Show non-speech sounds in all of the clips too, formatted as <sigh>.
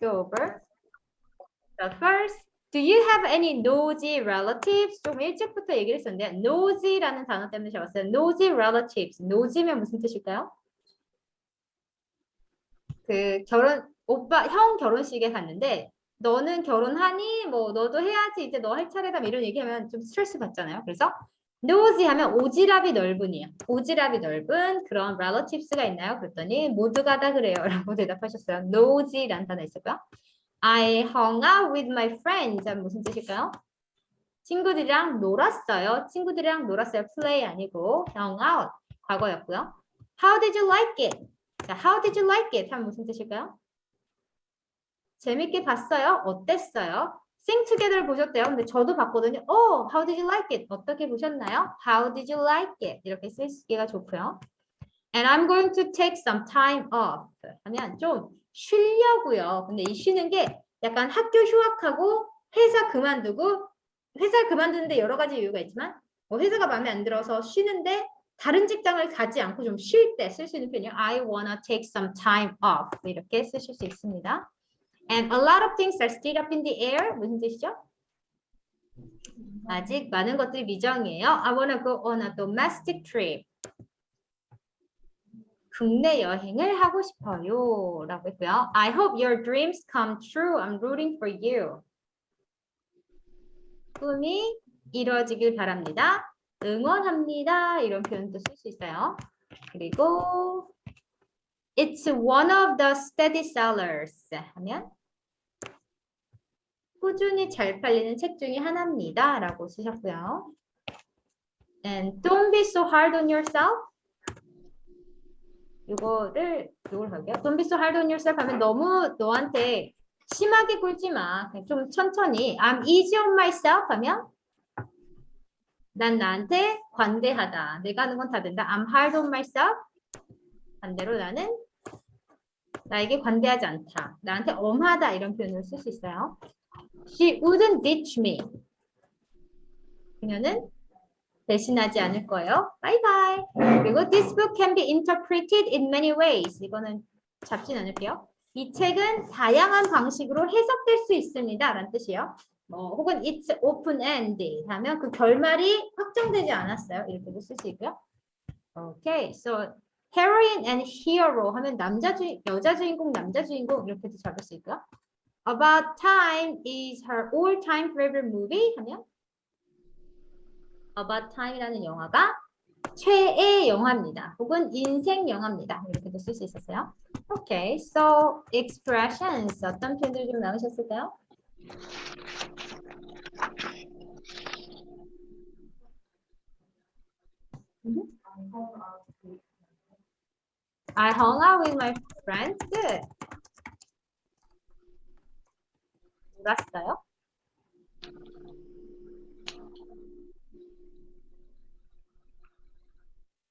go over. So first, do you have any nosy relatives? 좀 일찍부터 얘기를 했었는데 nosy라는 단어 때문에 잡았어요. nosy relatives. nosy면 무슨 뜻일까요? 그 결혼 오빠 형 결혼식에 갔는데 너는 결혼하니? 뭐 너도 해야지 이제 너 할 차례다 뭐 이런 얘기하면 좀 스트레스 받잖아요. 그래서 nosy 하면 오지랖이 넓은이에요. 오지랖이 넓은 그런 relatives가 있나요? 그랬더니 모두가 다 그래요. <laughs> 라고 대답하셨어요. nosy라는 단어 있었고요. I hung out with my friends. 무슨 뜻일까요? 친구들이랑 놀았어요. 친구들이랑 놀았어요. play 아니고 hung out 과거였고요. How did you like it? 자, how did you like it? 하면 무슨 뜻일까요? 재밌게 봤어요? 어땠어요? Sing Together 보셨대요. 근데 저도 봤거든요. Oh, how did you like it? 어떻게 보셨나요? How did you like it? 이렇게 쓰기가 좋고요. And I'm going to take some time off. 하면 좀 쉬려고요. 근데 이 쉬는 게 약간 학교 휴학하고 회사 그만두고 회사 그만두는데 여러 가지 이유가 있지만 뭐 회사가 마음에 안 들어서 쉬는데 다른 직장을 가지 않고 좀 쉴 때 쓸 수 있는 표현이요. I wanna take some time off. 이렇게 쓰실 수 있습니다. And a lot of things are still up in the air. 무슨 뜻이죠? 아직 많은 것들이 미정이에요. I wanna go on a domestic trip. 국내 여행을 하고 싶어요. 라고 했고요. I hope your dreams come true. I'm rooting for you. 꿈이 이루어지길 바랍니다. 응원합니다. 이런 표현도 쓸 수 있어요. 그리고 It's one of the steady sellers 하면 꾸준히 잘 팔리는 책 중에 하나입니다. 라고 쓰셨고요. And don't be so hard on yourself. 이거를 이걸 할게요. Don't be so hard on yourself 하면 너무 너한테 심하게 굴지 마. 좀 천천히. I'm easy on myself 하면 난 나한테 관대하다. 내가 하는 건 다 된다. I'm hard on myself. 반대로 나는 나에게 관대하지 않다. 나한테 엄하다. 이런 표현을 쓸 수 있어요. She wouldn't ditch me. 그녀는 대신하지 않을 거예요. Bye bye. 그리고 this book can be interpreted in many ways. 이거는 잡진 않을게요. 이 책은 다양한 방식으로 해석될 수 있습니다. 라는 뜻이에요. 뭐 혹은 it's open-ended 하면 그 결말이 확정되지 않았어요. 이렇게도 쓸 수 있고요. Okay, so heroine and hero 하면 남자 주인 여자 주인공 남자 주인공 이렇게도 잡을 수 있고요. About Time is her all-time favorite movie 하면 About Time이라는 영화가 최애 영화입니다. 혹은 인생 영화입니다. 이렇게도 쓸 수 있었어요. Okay, so expressions 어떤 표현들이 좀 나오셨을까요? Mhm. I hung out with my friends. Good. 놀았어요?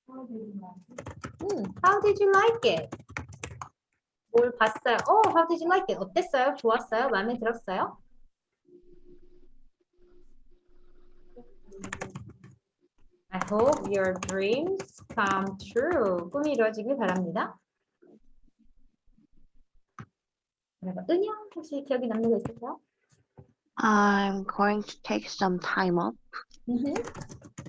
음, how did you like it? 뭘 봤어요? 어, how did you like it? 어땠어요? 좋았어요? 마음에 들었어요? 꿈이 이루어지길 바랍니다. 그리고 은영 혹시 기억에 남는 거 있을까요? I'm going to take some time off. Mhm.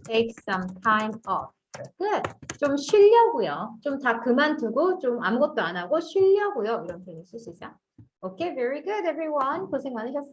Take some time off. Good. 좀 쉬려고요. 좀 다 그만두고 좀 아무것도 안 하고 쉬려고요. 이런 표현을 쓸수 있어요. Okay, very good, everyone. 고생 많으셨어요.